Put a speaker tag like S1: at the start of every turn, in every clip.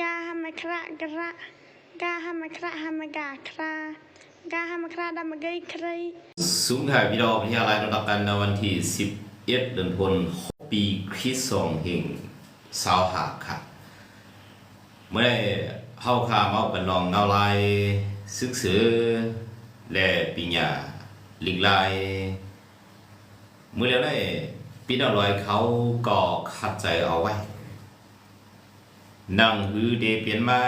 S1: กาฮามะคระกระกาฮามะคระฮามะกาครากาฮามะคระดามะเกยคร
S2: สูงถ่ายวิดีโอพิทยาลัยระดับกันในวันที่ 11 เดือนธันวาคมปีคริสต์ศักราชแห่งสาวหาค่ะเมื่อได้เข้าข่าวมาเป็นลองเนาลายศึกษาและปัญญาลิกลายเมื่อแล้วได้ปีนอลอยเขาก็ขัดใจเอาไว้ นังหือเดเปลี่ยนมา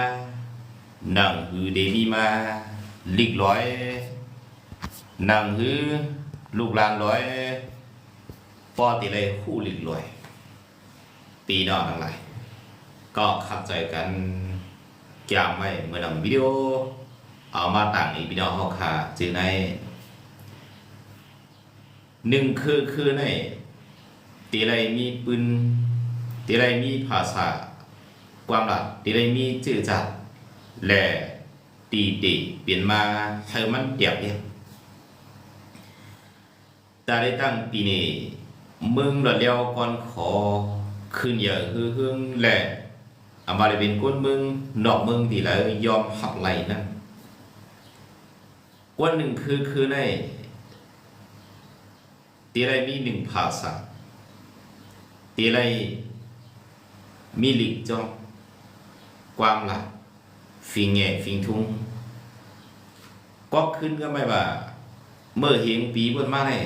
S2: นังหือเดมีมา ลิกร้อย nàng hứ lục lan nói po tỷ lệ khu lịch lùi ปีนอทั้งหลาย ก็เข้าใจกันจำไว้เมื่อนำวิดีโอ เอามาตั้งในพี่น้องเฮาค่ะจือในหนึ่งคือคือในตีไรมีปืนตีไรมีภาษา ความหลักตีไรมีจื่อจัดแหละตีตีเปลี่ยนมาให้มันเดียบเดียบ ta ได้ตั้งปีนี้มึงหลอดเลี้ยวก่อนขอขึ้นอย่าฮือหึงแหละอามาได้เป็นก้นมึงนอกมึงที่แล้วยอมหักไหลนั่นวันหนึ่งคือคือในตีไรมีหนึ่งภาษาตีไรมีหลีกจอง ความหลักฟิงแง่ฟิงทุงก็ขึ้นก็ไม่ว่า เมื่อเห็นปีบนมาเนี่ย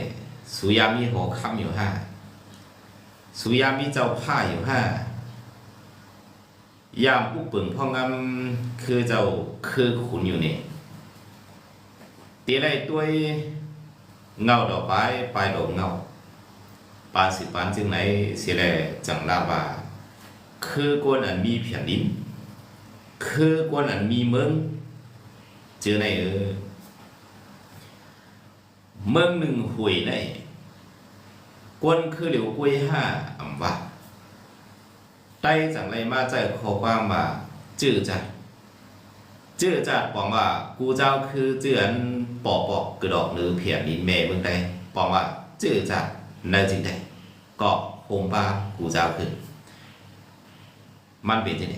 S2: สุยามีหัวคำอยู่ห้าสุยามีเจ้าผ้าอยู่ห้ายามผู้ปึงพ่องำคือเจ้าคือขุนอยู่นี่ตีไรตัวเงาดอกไม้ปลายดอกเงาปานสิปานจึงไหนเสียแลจังลาบาคือกวนอันมีแผ่นดิน คือกวนอันมีเมืองเจอในเออเมืองหนึ่งหวยในกวนคือเหลียวกวยห้าอำว่าใต้จังไรมาใจขอความว่าจื้อจัดจื้อจัดบอกว่า กูเจ้าคือเจือนปอปอกกระดอกหรือเพียนดินแม่เมืองใดบอกว่าจื้อจัดในจริงใดก็คงป้ากูเจ้าคือมันเป็นที่ไหน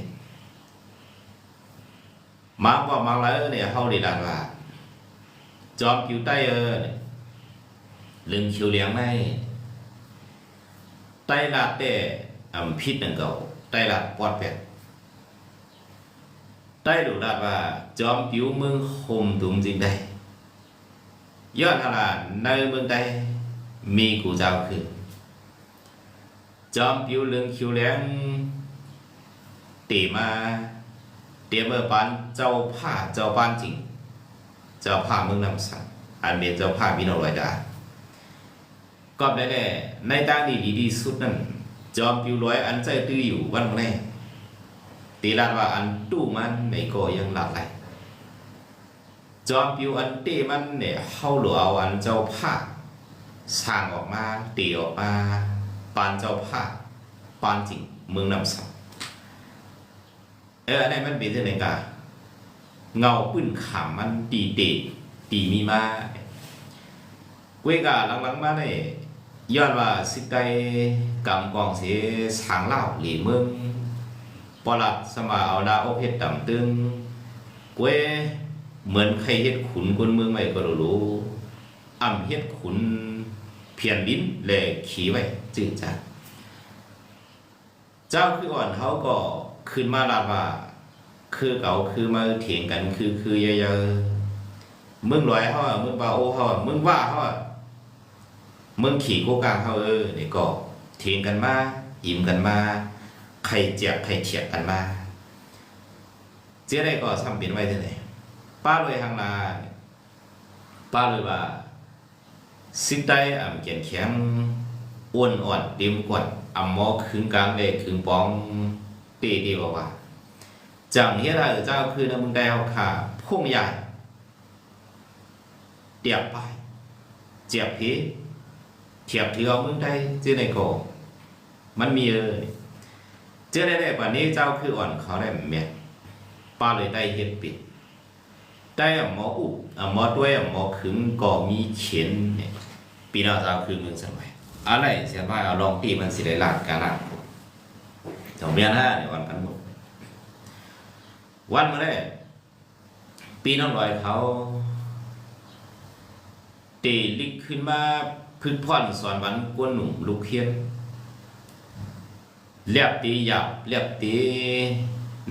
S2: มาบอกมาแล้วเนี่ยเฮาด้ดันว่า จอมคิวใต้เออลึงคิวเลี้ยงไม่ไตลาดแต่อำพิษนั่นเก่าไตลาปอดแปดไตดูลาดว่า จอมผิวเมืองคมถุงจริงได้ยอดทลาดในเมืองใดมีกูเจ้าคือ จอมผิวลึงคิวเลี้ยงตีมา เตรียมเมื่อปันเจ้าผ้าเจ้าปานจริง เจ้าผ้าเมืองนำสังอันเป็นเจ้าผ้ามิโนรอยดาก็ได้แน่ในทางที่ดีที่สุดนั่นจอมปิวร้อยอันใจตื้ออยู่วันแรกตีลาดว่าอันตู้มันในก็ยังหลับไหลจอมปิวอันเต้มันเนี่ยเข้าหลวเอาอันเจ้าผ้าสร้างออกมาตีออกมาปานเจ้าผ้าปานจริงเมืองนำสัง เอออันนี้มันเป็นเรื่องไหนกะเงาปื้นขำมันตีเตะตีมีมา quê cả lăng lăng mà này ย้อนว่าสิไกกำกองเสียสางเล่าหลีเมืองปลัดสมาเอาดาโอเพชรต่ำตึงกวยเหมือนใครเฮ็ดขุนคนเมืองไว้ก็รู้อ่ำเฮ็ดขุนเพียนลิ้นแลขี่ไว้จืดจัดเจ้าคือก่อนเขาก็ ขึ้นมาลาดว่า คือเก่าคือมาเถียงกัน คือคือเยอะๆมึงลอยเขาอะมึงบาโอเขาอะมึงว่าเขาอะมึงขี่โกกลางเขาเออเนี่ก็เถียงกันมาอิ่มกันมาใครเจ็บใครเถียงกันมาเจ๊ได้ก็ทำเป็นไว้ที่ไหนป้าเลยทางนาป้าเลยว่าสิได้อ่ำเกียนแข็งอ้วนอ่อนเต็มกวดอ่ำหมอขึงกลางเลยขึงปอง ตีดีบอกว่าจังเฮียได้เจ้าคือนะมึงได้เอาขาพุ่งใหญ่เตียบไปเจ็บพี thiệp thì ông muốn đây trên này cổ มันมีเออเจอได้ได้ป่านี้เจ้าคืออ่อนเขาได้แม่ป้าเลยได้เฮ็ดปิดได้หมออุบหมอด้วยหมอขึงก็มีเขียนเนี่ยปีหน้าเจ้าคือเมืองสมัยอะไรเสียบ้าเอาลองตีมันสิได้ลาดการลาด สองเมียนห้าเนี่ยวันกันหมดวันมาได้ปีน้องลอยเขาตีลิกขึ้นมาพึ่งพ่อนสอนวันกวนหนุ่มลูกเคียนเรียบตีหยับเรียบตี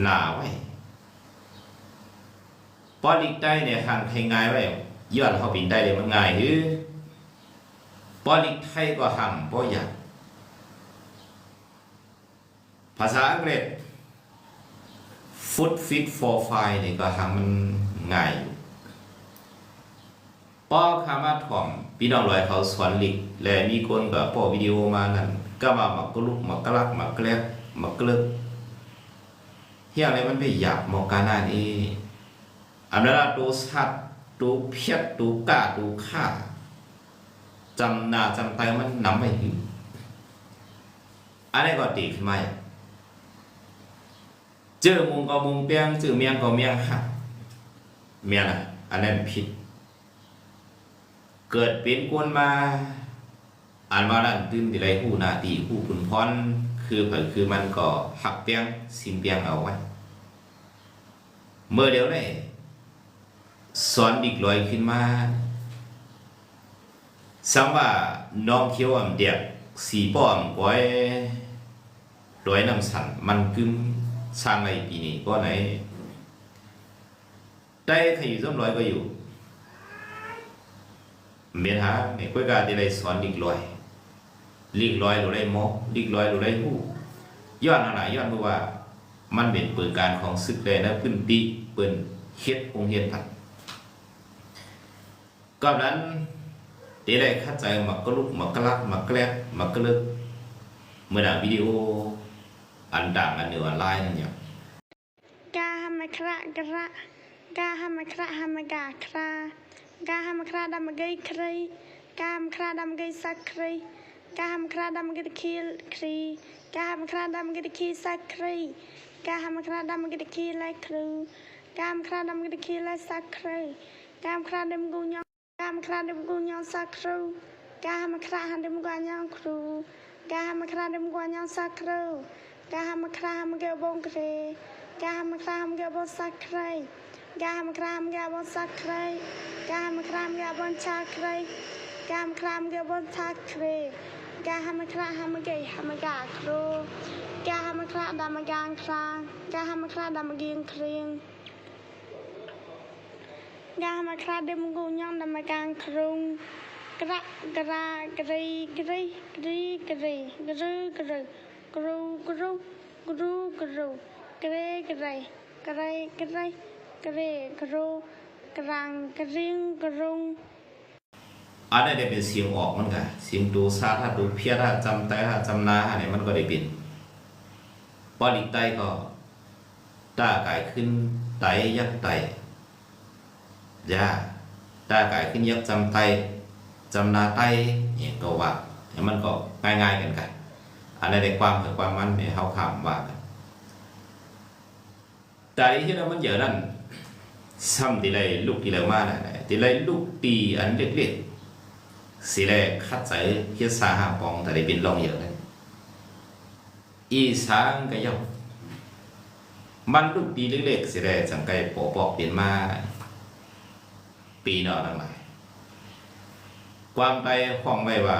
S2: หนาไว้ปอลิกได้เนี่ยห่างไทยง่ายไว้ย้อนเขาปินได้เลยมันง่ายหือปอลิกไทยก็ห่างปอหยับภาษาอังกฤษ foot fit for fire นี่ก็ทำมันง่ายอยู่ป้อคำว่าถ่อมพี่น้องลอยเขาสอนลิก และมีคนก็ป้อวิดีโอมานั่นก็มาหมักกลุกหมักกลักหมักแกลบหมักกลึกเฮียอะไรมันไปหยาบหมอกานานี่อันนั้นตูสัดตูเพียดตูกาตูฆ่าจำหน้าจำไตมันนำไปหิวอันนี้ก็ตีขึ้นมาอย่าง เจอมุงก็มุงเปียงเจอเมียงก็เมียงหักเมียงอะอันนั้นผิด เกิดเป็นกวนมา อ่านว่านั่นตื่นที่ไรหูหนาตีหูขุนพรคือเผยคือมันก็หักเปียงสิมเปียงเอาไว้ เมื่อเดี๋ยวเลยสอนดิกลอยขึ้นมาสังว่าน้องเขียวอ่ำเดียกสีป้อมก้อยลอยน้ำสันมันกึม สร้างในปีนี้ก็ไหน ได้ใครอยู่ร่วมร้อยก็อยู่เมียนหาไม่ค่อยกาที่ได้สอนลิกลอยลิกลอยหรือได้หมอลิกลอยหรือได้หู้ย้อนอะไรย้อนเพราะว่า มันเป็นเปิดการของศึกเลยนะพื้นปีเปิดเฮ็ดองเฮ็ดผัดก่อนนั้นที่ได้ข้าใจมักกะลุกมักกะลักมักแกลบมักกะลึกเมื่อหนาวิดีโอ อันดังอันเหนือออนไลน์นั่นอย่าง
S1: กาหามะคระกระกาหามะคระหามะกาครากาหามะคระดามะเกยครีกาหามะคระดามะเกยสักครีกาหามะคระดามะเกยคีลครีกาหามะคระดามะเกยคีสักครีกาหามะคระดามะเกยคีไลครูกาหามะคระดามะเกยคีไลสักครีกาหามะคระดามะกูญองกาหามะคระดามะกูญองสักครูกาหามะคระหันดามะกูญองครูกาหามะคระดามะกูญองสักครู កាមក្រាមកាបងក្រេកាមក្រាមកាបងសាក់ក្រៃកាមក្រាមកាបងសាក់ក្រៃកាមក្រាមកាបងឆាក្រៃកាមក្រាមកាបងឆាក្រៃកាមក្រាមកាហមកកាគ្រូកាមក្រាដាមកាងខ្លាកាមក្រាដាមគៀងគ្រៀងកាមក្រាដេមគូញ៉ងដាមកាងគ្រុងក្រាក់ក្រាក្រីក្រីក្រីក្រីក្រីក្រី กรูกรูกรูกรูกรูกรูกรูกรกรกรกรกรกเรกรูกรังกริงกรุง
S2: อันนี้ได้เป็นเสียงออกมันกันเสียงดูซาถ้าดูเพี้ยถ้าจำไตถ้าจำนาอันนี้มันก็ได้เป็นปอลิกไตก็ตากายขึ้นไตยักไตยาตากายขึ้นยักจำไตจำนาไตเนี่ยก็ว่าเนี่ยมันก็ง่ายๆกันกัน อันนี้ได้ความถึงความมันเนี่ยเขาขำว่านแต่ที่เรามันเยอะนั่นซ้ำทีไรลูกทีไรมาน่ะทีไรลูกตีอันเล็กๆสีแรกคัดใส่เฮียสาหาปองแต่ได้เป็นรองเยอะเลยอีสางก็ย่อมมันลูกปีเล็กๆสีแรกสังไกปอปอกเปลี่ยนมาปีนอนั่นหมายความไปห้องไว้ว่า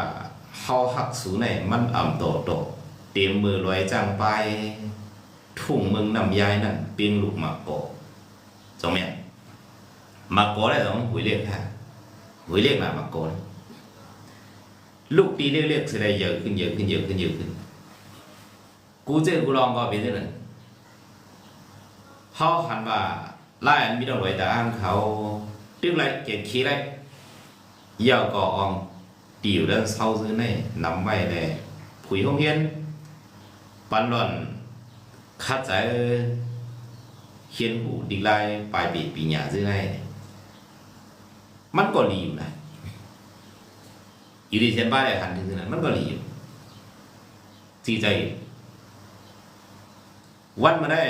S2: เฮาหักสูในมันอ่ำโตโตเตรียมมือลอยจางไป ทุ่งเมืองนำยายนั่นเปียงลูกมาโกจงเมียนหมากโกได้ต้องหุยเรียกค่ะหุยเรียกมามาโกลูกตีเรียกๆแสดงเยอะขึ้นเยอะขึ้นเยอะขึ้นเยอะขึ้นกูเจอกูลองก็เป็นเรื่องนั้นเขาหันว่าไล่อันมีดอกไว้แต่อ้างเขาตึ้งไรเก็บขี้ไรเยี่ยวก่อออง ตีอยู่ด้านเศร้าซื้อในนำไว้ในผุยห้องเฮียนปันหล่อนคัดใจเขียนหูดิกไล่ปลายปีปีหยาซื้อในมันก็ดีอยู่นะอยู่ดีเซนบ้าได้หันถึงนั้นมันก็หลีอยู่ที่ใจ วันมาได้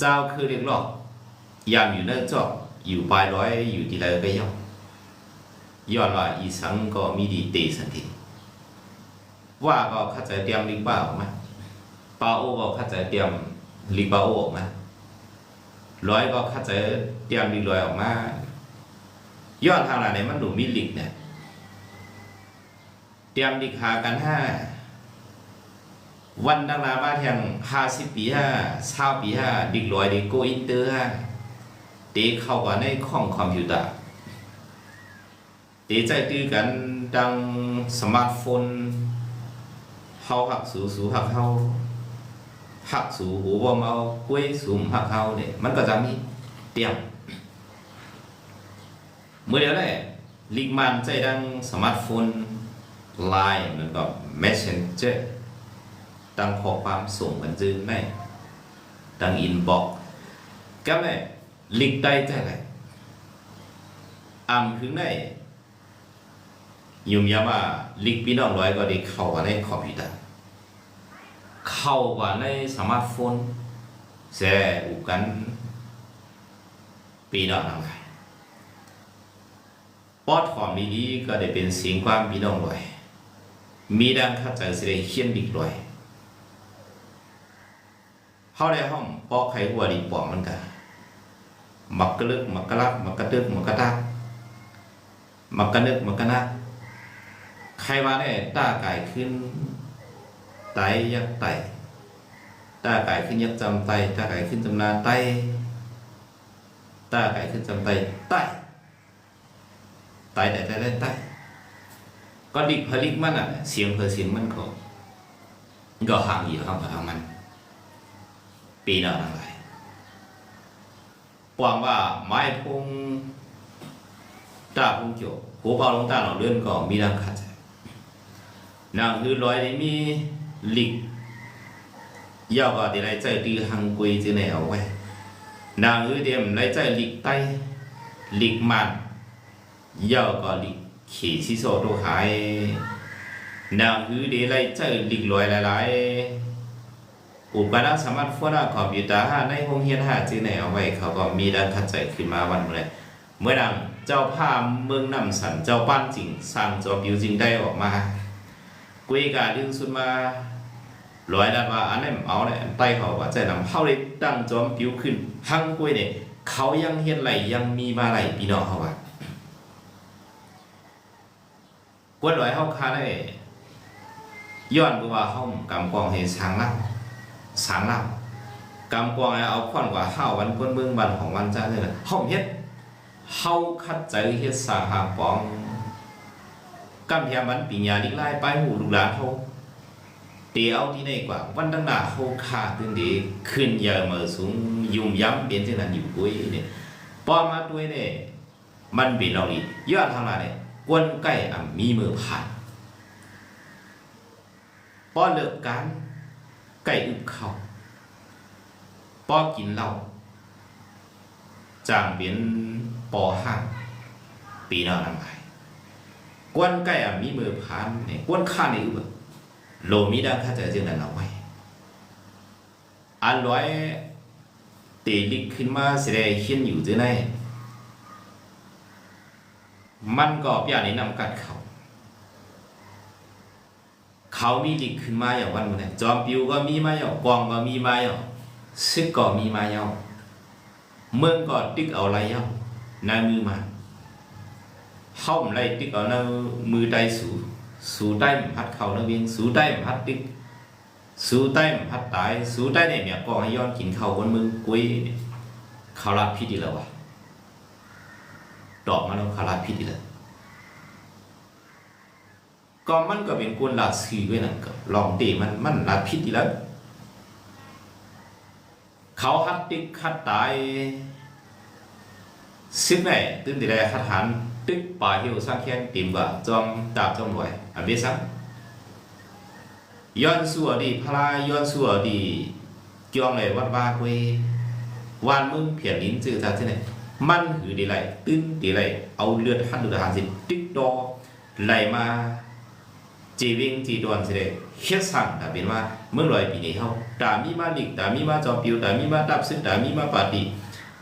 S2: เจ้าคือเรียกรอกยามอยู่เนิ่นจอกอยู่ปลายร้อยอยู่ที่ไรก็ย่อม ย้อนว่าอีสังก็มีดีเตสันทีว่าก็เข้าใจเตรียมลิบ้าออกมาปาโอก็เข้าใจเตรียมลิกบ้าโอออกมาร้อยก็คัดเจเตรียมดีร้อยออกมาย้อนทางหลังเนี่ยมันดูมีลิกเนี่ยเตรียมดิกหากันห้าวันดังนาว่าแทงห้าสิบปีห้าเช้าปีห้าดิกร้อยดิโกอินเตอร์ห้าเตะเข้ากันในข้องคอมพิวเตอร์ ตะใจตื้อกันดังสมาร์ทโฟนเฮาหักสูสูหักเฮาหักสูหูบ่เมากุ้ยสูมหักเฮาเนี่ยมันก็จะมีเตียมเมื่อเดียวได้ลิกมันใจดังสมาร์ทโฟนไลน์มันก็ messenger ตั้งข้อความส่งกันจึงได้ตั้งอินบ็อกก็ได้ลิกได้ใจไรอ่ำถึงได้ ยุ่มยาว่าลิกพี่น้องร้อยก็ได้เข้ามาในคอมพิวเตอร์เข้ามาในสมาร์ทโฟนแซ่อุกันปีน้องทั้งหลายปอดหอมดีๆก็ได้เป็นสียงความพี่น้องลอยมีดังข้าใจสิได้เขียนดิกลอยเฮาได้ห้องปอกไข่หัวดีปอมมันกันมักกระลึกมักกระลักมักกระตึกมักกระตักมักกระนึกมักกระนัก รว่าได้ตาไกายขึ้นไตยักไตตาไกายขึ้นยักจำไตตาไกายขึ้นจำนาไตตาไกายขึ้นจำไตไตไตายแต่แต่แต่ตก็ดิกผลิกมันอะ เสียงเพอเสียงมันก็ก็ห่างอยู่ข้างกับทางมัน ปีหน้าทั้งหลายหวังว่าไม้พงตาพงโจหัวเบาลงตาหล่อเลื่อนก็มีดังขัดใจ นางคือลอยได้มีลิกยาวก็ที่ไรใจตีหังกุยจีไหนเอาไว้ นางคือเดียมไรใจลิกไตลิกมัน 要个力起起手都还，那雨的来这力来来来，อุปนักสามารถฟังคอมพิวเตอร์ในห้องเรียนหาที่ไหนเอาไว้เขาก็มีด้านขัดใจขึ้นมาวันเลยเมื่อดังเจ้าภาพเมืองนำสันเจ้าปั้นจริงสร้างจอบิวจริงได้ออกมา กุยกาดึงสุดมาลอยดันว่าอันนั้นเอาเนี่ยไต้เขาว่าใจนำเขาเลยตั้งจอมบิวขึ้นหังกุยเนี่ยเขายังเฮียนไหลยังมีมาไหลพี่น้องเขาว่ากวนลอยเฮาคาได้ย้อนบ่ว่าเฮากำกองให้สร้างล่ำสร้างล่ำกำกองเอาค่อนกว่าเฮาวันเพิ่นเบิ่งวันของวันจ้าเนี่ยเฮาเฮ็ดเฮาคัดใจเฮ็ดสาหาปอง กำเทียมันปีญาดิกลายไปหูลูกหลานเฮาเตียวที่ไหนกว่าวันดังหน้าเฮาคาตึงดีขึ้นยาเมาสูงยุ่มย้ำเป็นจังนั้นอยู่กุ้ยเนี่ยปอมาด้วยเนี่ยมันเป็นเราอียอนทางมาเนี่ยกวนไก่อะมีมือผ่านป้อเลิกการไก่อึบเขาป้อกินเหล้าจางเบียนปอห้างปีนอนำไง กวนไก่อะมีมือผ่านเนี่ยกวนข้าในอึบโลมีดังข้าจะเจอนั้นเอาไว้อันร้อยตีลิกขึ้นมาเสียเขียนอยู่ที่ไหนมันก็เปียนี้นำกัดเขา เขามีลิกขึ้นมาอย่างวันนี้จอมปิวก็มีมาอย่างกองก็มีมาอย่างซึกก็มีมาอย่างเมืองก็ติ๊กเอาอะไรอย่างนายมือมา เข้ามันไรติ๊กเอานายมือได้สูสูได้มันพัดเขานายเวียงสูได้มันพัดติ๊กสูได้มันพัดตายสูได้เนี่ยเนี่ยกองให้ย้อนกินเขาบนมึงกุ้ยเขารับพิษดีแล้ววะดอกมันเอาคาราพิษอีแล้วก็มันก็เป็นกวนลาซีไว้นั่นก็ลองเตมันมันลาพิษอีแล้วเขาฮัดติ๊กฮัดตายซิบแม่ตื่นตีแรฮัดหัน ตึกป่าเหี่ยวสร้างแข้งติมว่าจอมดาบจอมรวยอันเบซังย้อนสัวดีพลายย้อนสัวดีจองเลยวัดบ้าคุยวานมึงเพียนลิ้นจื้อจากที่ไหนมั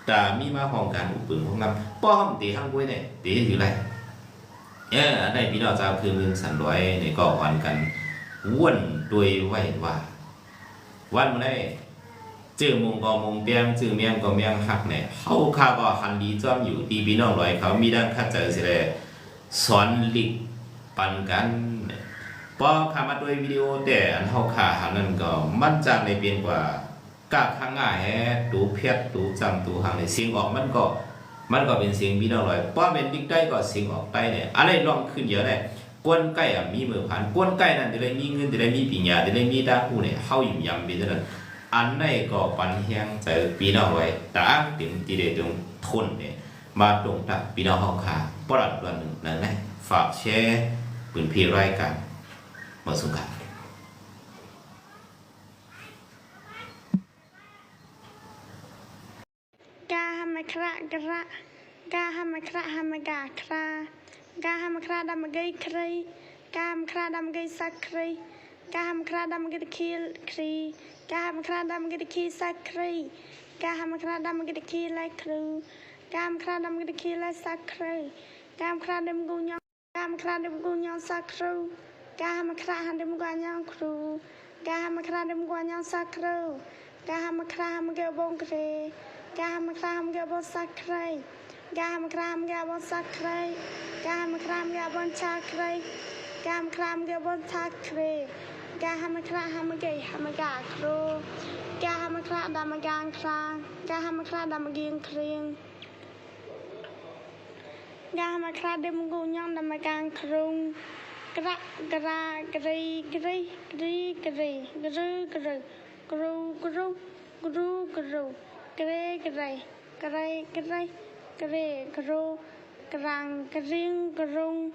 S2: แต่มีมาของการอุปถัมภ์ของนป้อมตีข้างกุ้ยเนี่ยตีถือไรเออได้พี่น้องชาวคือเมืองสันร้อยในก่ออ่อนกันว่วนด้วยไหวว่าวันเมื่อได้จื้อมงก็มงเปียงจื้อเมียงก็เมียงหักเนี่ยเข้าข้าก็หันดีจ้อมอยู่ตีพี่น้องร้อยเขามีดังข้าเจอสิเลยสอนหลิกปันกันป้อขามาด้วยวิดีโอแต่อันเข้าขาหันนั่นก็มั่นจังในเปลี่ยนกว่า กะข้างง่ายแฮดูเพียดดูจำดูหังเนี่ยเสียงออกมันก็ มันก็เป็นเสียงพี่น้องลอยเพราะเป็นดิกได้ก็เสียงออกใต้เนี่ยอะไรลองขึ้นเยอะเลยกวนไก่อะมีมือผ่านกวนไก่นั่นจะได้มีเงินจะได้มีปัญญาจะได้มีดาหูเนี่ยเฮาอยู่ยำไปเท่านั้นอันไหนก็ปันเฮียงใจพี่น้องไว้ตาถึงตีเดตรงทนเนี่ยมาตรงตักพี่น้องเฮาค่ะปรัดวันหนึ่งนั่นนะฝากแชร์ปืนพี่รายการมาสุขะ
S1: ក្រាក្រាកាហមក្រាហមកាក្រាកាហមក្រាដមកៃក្រីកាមក្រាដមកៃសាក្រីកាហមក្រាដមកៃតខីលគ្រីកាហមក្រាដមកៃតខីសាក្រីកាហមក្រាដមកៃតខីឡៃគ្រូកាមក្រាដមកៃតខីឡៃសាក្រីកាមក្រាដមកូញងកាមក្រាដមកូញងសាគ្រូកាហមក្រាហមកូញងគ្រូកាហមក្រាដមកូញងសាគ្រូកាហមក្រាហមកែបងគ្រី កាមក្រាមកាបុសក្រីកាមក្រាមកាបុសក្រីកាមក្រាមកាបុឆាក្រីកាមក្រាមកាបុឆាក្រីកាហមក្រាហមកេហមកាគ្រូកាហមក្រាដមកាងខ្លាកាហមក្រាដមគៀងគ្រៀងកាហមក្រាដេមគូញងដមកាងគ្រុងក្រាក្រាក្រីក្រីក្រីក្រីគ្រូគ្រូគ្រូគ្រូគ្រូគ្រូ Kre krai, krai krai, kre kro, krang kring krung.